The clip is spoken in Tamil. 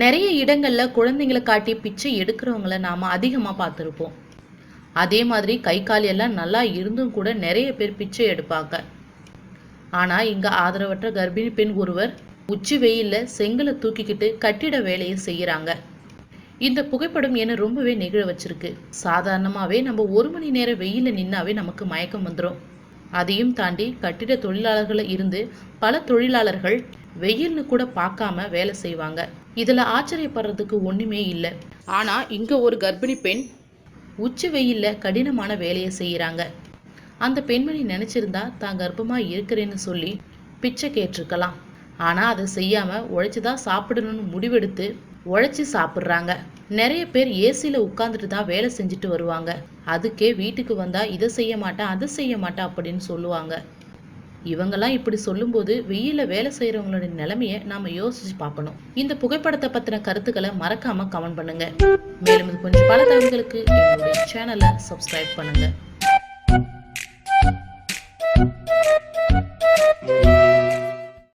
நிறைய இடங்களில் குழந்தைங்களை காட்டி பிச்சை எடுக்கிறவங்கள நாம அதிகமாக பார்த்துருப்போம். அதே மாதிரி கை கால் எல்லாம் நல்லா இருந்தும் கூட நிறைய பேர் பிச்சை எடுப்பாங்க. ஆனால் இங்கே ஆதரவற்ற கர்ப்பிணி பெண் ஒருவர் உச்சி வெயிலில் செங்கலை தூக்கிக்கிட்டு கட்டிட வேலையை செய்கிறாங்க இந்த புகைப்படம் என்ன ரொம்பவே நெகிழ வச்சிருக்கு. சாதாரணமாகவே நம்ம ஒரு மணி நேரம் வெயிலில் நின்னாவே நமக்கு மயக்கம் வந்துடும் அதையும் தாண்டி கட்டிட தொழிலாளர்களை இருந்து பல தொழிலாளர்கள் வெயில்னு கூட பார்க்காம வேலை செய்வாங்க. இதில் ஆச்சரியப்படுறதுக்கு ஒன்றுமே இல்லை. ஆனால் இங்கே ஒரு கர்ப்பிணி பெண் உச்சி வெயில்ல கடினமான வேலையை செய்கிறாங்க அந்த பெண்மணி நினச்சிருந்தா தான் கர்ப்பமாக இருக்கிறேன்னு சொல்லி பிச்சை கேட்டிருக்கலாம். ஆனால் அதை செய்யாமல் உழைச்சி தான் சாப்பிடணும்னு முடிவெடுத்து உழைச்சி சாப்பிட்றாங்க. நிறைய பேர் ஏசியில் உட்காந்துட்டு தான் வேலை செஞ்சுட்டு வருவாங்க. அதுக்கே வீட்டுக்கு வந்தா இதை செய்ய மாட்டேன் அதை செய்ய மாட்டேன் அப்படின்னு சொல்லுவாங்க. இவங்கெல்லாம் இப்படி சொல்லும்போது வெயில வேலை செய்யறவங்களோட நிலைமைய நாம யோசிச்சு பார்க்கணும். இந்த புகைப்படத்தை பத்தின கருத்துக்களை மறக்காம கமெண்ட் பண்ணுங்க. மேலும் இது கொஞ்சம் பல தகவல்களுக்கு எங்களுடைய சேனலை சப்ஸ்கிரைப் பண்ணுங்க.